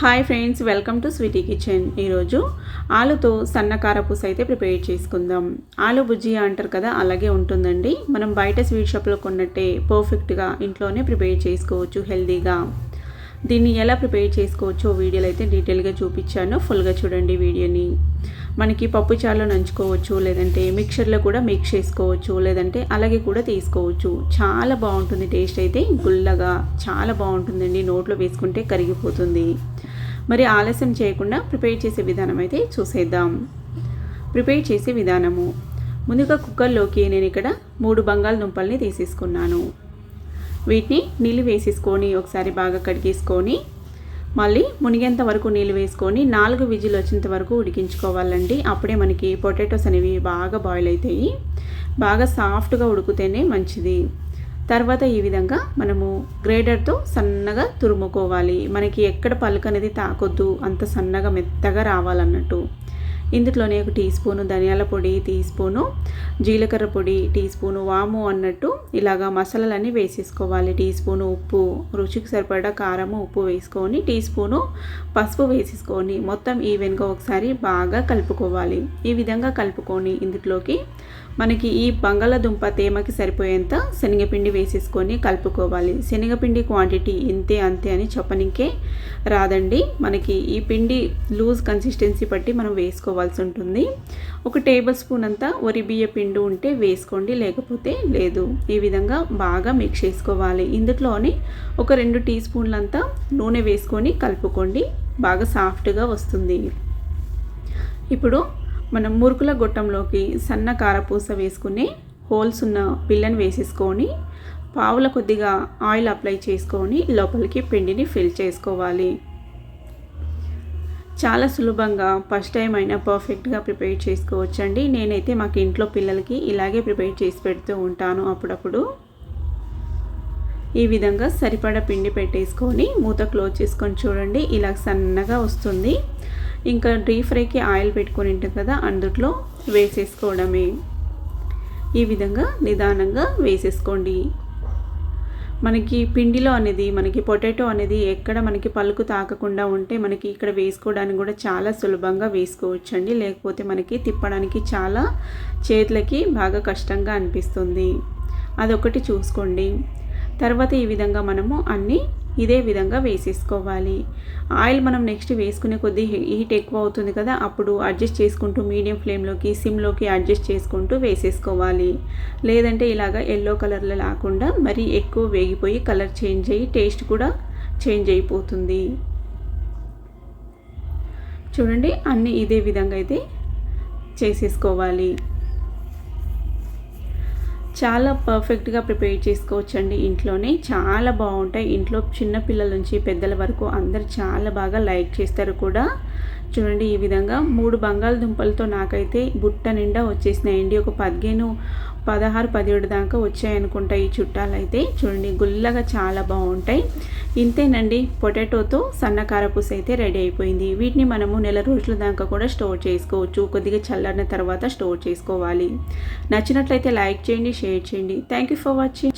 Hi friends welcome to sweety kitchen ఈరోజు ఆలుతో సన్న కారపూస అయితే ప్రిపేర్ చేసుకుందాం. ఆలు బుజ్జి అంటారు కదా అలాగే ఉంటుందండి. మనం బయట స్వీట్ షాప్లో కొన్నట్టే పర్ఫెక్ట్గా ఇంట్లోనే ప్రిపేర్ చేసుకోవచ్చు హెల్తీగా దీన్ని ఎలా ప్రిపేర్ చేసుకోవచ్చో వీడియోలో అయితే డీటెయిల్గా చూపించాను. ఫుల్గా చూడండి వీడియోని. మనకి పప్పుచారులో నంచుకోవచ్చు లేదంటే మిక్చర్లో కూడా మిక్స్ చేసుకోవచ్చు లేదంటే అలాగే కూడా తీసుకోవచ్చు. చాలా బాగుంటుంది టేస్ట్ అయితే గుల్లగా చాలా బాగుంటుందండి. నోట్లో వేసుకుంటే కరిగిపోతుంది. మరి ఆలస్యం చేయకుండా ప్రిపేర్ చేసే విధానం అయితే చూసేద్దాం. ప్రిపేర్ చేసే విధానము. ముందుగా కుక్కర్లోకి నేను ఇక్కడ మూడు బంగాళదుంపల్ని తీసేసుకున్నాను. వీటిని నీళ్ళు వేసేసుకొని ఒకసారి బాగా కడిగేసుకొని మళ్ళీ మునిగేంత వరకు నీళ్ళు వేసుకొని నాలుగు విజిల్ వచ్చేంత వరకు ఉడికించుకోవాలండి. అప్పుడే మనకి పొటాటోస్ అనేవి బాగా బాయిల్ అవుతాయి బాగా సాఫ్ట్గా ఉడికితేనే మంచిది. తర్వాత ఈ విధంగా మనము గ్రేడర్తో సన్నగా తురుముకోవాలి. మనకి ఎక్కడ పలుకు అనేది తాకొద్దు. అంత సన్నగా మెత్తగా రావాలన్నట్టు. ఇందులోనే ఒక టీ స్పూను ధనియాల పొడి టీ స్పూను జీలకర్ర పొడి టీ స్పూను వాము అన్నట్టు ఇలాగా మసాలాలన్నీ వేసేసుకోవాలి. టీ స్పూను ఉప్పు రుచికి సరిపడా కారము ఉప్పు వేసుకొని టీ స్పూను పసుపు వేసేసుకొని మొత్తం ఈవెన్గా ఒకసారి బాగా కలుపుకోవాలి. ఈ విధంగా కలుపుకొని ఇందులోకి మనకి ఈ బంగాళదుంప తేమకి సరిపోయేంత శనగపిండి వేసేసుకొని కలుపుకోవాలి. శనగపిండి క్వాంటిటీ ఇంతే అంతే అని చెప్పనికే రాదండి. మనకి ఈ పిండి లూజ్ కన్సిస్టెన్సీ బట్టి మనం వేసుకోవాల్సి ఉంటుంది. ఒక టేబుల్ స్పూన్ అంతా వరి బియ్య పిండి ఉంటే వేసుకోండి లేకపోతే లేదు. ఈ విధంగా బాగా మిక్స్ చేసుకోవాలి. ఇందులోని ఒక రెండు టీ స్పూన్లంతా నూనె వేసుకొని కలుపుకోండి. బాగా సాఫ్ట్గా వస్తుంది. ఇప్పుడు మనం మురుకుల గొట్టంలోకి సన్న కారపూస వేసుకుని హోల్స్ ఉన్న పిల్లని వేసేసుకొని పావుల కొద్దిగా ఆయిల్ అప్లై చేసుకొని లోపలికి పిండిని ఫిల్ చేసుకోవాలి. చాలా సులభంగా ఫస్ట్ టైం అయినా పర్ఫెక్ట్గా ప్రిపేర్ చేసుకోవచ్చండి. నేనైతే మాకు ఇంట్లో పిల్లలకి ఇలాగే ప్రిపేర్ చేసి పెడుతూ ఉంటాను అప్పుడప్పుడు. ఈ విధంగా సరిపడా పిండి పెట్టేసుకొని మూత క్లోజ్ చేసుకొని చూడండి ఇలా సన్నగా వస్తుంది. ఇంకా డీప్ ఫ్రైకి ఆయిల్ పెట్టుకొని ఉంటుంది కదా అందుట్లో వేసేసుకోవడమే. ఈ విధంగా నిదానంగా వేసేసుకోండి. మనకి పిండిలో అనేది మనకి పొటాటో అనేది ఎక్కడ మనకి పలుకు తాకకుండా ఉంటే మనకి ఇక్కడ వేసుకోవడానికి కూడా చాలా సులభంగా వేసుకోవచ్చండి. లేకపోతే మనకి తిప్పడానికి చాలా చేతులకి బాగా కష్టంగా అనిపిస్తుంది. అదొకటి చూసుకోండి. తర్వాత ఈ విధంగా మనము అన్నీ ఇదే విధంగా వేసేసుకోవాలి. ఆయిల్ మనం నెక్స్ట్ వేసుకునే కొద్దీ హీట్ ఎక్కువ అవుతుంది కదా అప్పుడు అడ్జస్ట్ చేసుకుంటూ మీడియం ఫ్లేమ్లోకి సిమ్లోకి అడ్జస్ట్ చేసుకుంటూ వేసేసుకోవాలి. లేదంటే ఇలాగ ఎల్లో కలర్లో లేకుండా మరీ ఎక్కువ వేగిపోయి కలర్ చేంజ్ అయ్యి టేస్ట్ కూడా చేంజ్ అయిపోతుంది. చూడండి అన్నీ ఇదే విధంగా అయితే చేసేసుకోవాలి. చాలా పర్ఫెక్ట్గా ప్రిపేర్ చేసుకోవచ్చండి ఇంట్లోనే. చాలా బాగుంటాయి. ఇంట్లో చిన్న పిల్లల నుంచి పెద్దల వరకు అందరు చాలా బాగా లైక్ చేస్తారు కూడా. చూడండి ఈ విధంగా మూడు బంగాళదుంపలతో నాకైతే బుట్ట నిండా వచ్చేసినాయండి. ఒక పదిహేను పదహారు పదిహేడు దాకా వచ్చాయనుకుంటా ఈ చుట్టాలు అయితే చూడండి గుల్లగా చాలా బాగుంటాయి. ఇంతేనండి. పొటాటోతో సన్నకారపూస అయితే రెడీ అయిపోయింది. వీటిని మనము నెల రోజుల దాకా కూడా స్టోర్ చేసుకోవచ్చు. కొద్దిగా చల్లారిన తర్వాత స్టోర్ చేసుకోవాలి. నచ్చినట్లయితే లైక్ చేయండి షేర్ చేయండి. Thank you for watching.